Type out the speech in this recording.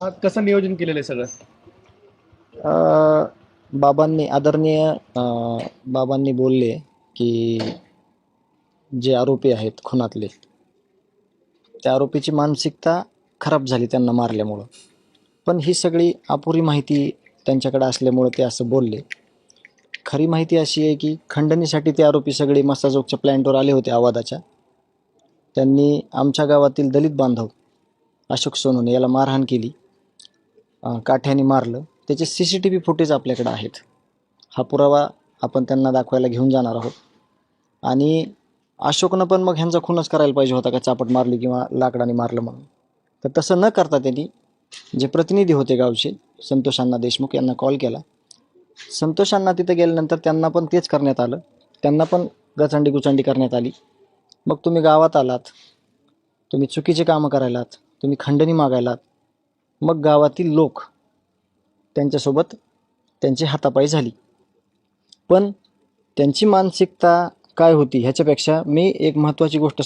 कसं नियोजन केलेलं आहे सगळं? बाबांनी आदरणीय बाबांनी बोलले की जे आरोपी आहेत खुनातले त्या आरोपीची मानसिकता खराब झाली त्यांना मारल्यामुळं. पण ही सगळी अपुरी माहिती त्यांच्याकडे असल्यामुळं ते असं बोलले. खरी माहिती अशी आहे की खंडणीसाठी ते आरोपी सगळे मसाजोगच्या प्लॅन्टवर आले होते आवाजाच्या त्यांनी आमच्या गावातील दलित बांधव अशोक सोनूने याला मारहाण केली. काठ्याने मारलं. त्याचे C C T V footage आपल्याकडे आहेत. हा पुरावा आपण त्यांना दाखवायला घेऊन जाणार आहोत. आणि अशोकनं पण मग ह्यांचा खूनच करायला पाहिजे होता का? चापट मारली किंवा लाकडाने मारलं म्हणून. तर तसं न करता त्यांनी जे प्रतिनिधी होते गावचे संतोषांना देशमुख यांना कॉल. केला संतोषांना तिथं गेल्यानंतर त्यांना पण तेच करण्यात आलं. त्यांना पण गचांडी गुचांडी करण्यात आली. मग तुम्ही गावात आलात. तुम्ही चुकीचे कामं करायलात. तुम्ही खंडणी मागायलात. मग गावातील लोक त्यांच्यासोबत त्यांची हातापाई झाली. पण त्यांची मानसिकता काय होती ह्याच्यापेक्षा मी एक महत्त्वाची गोष्ट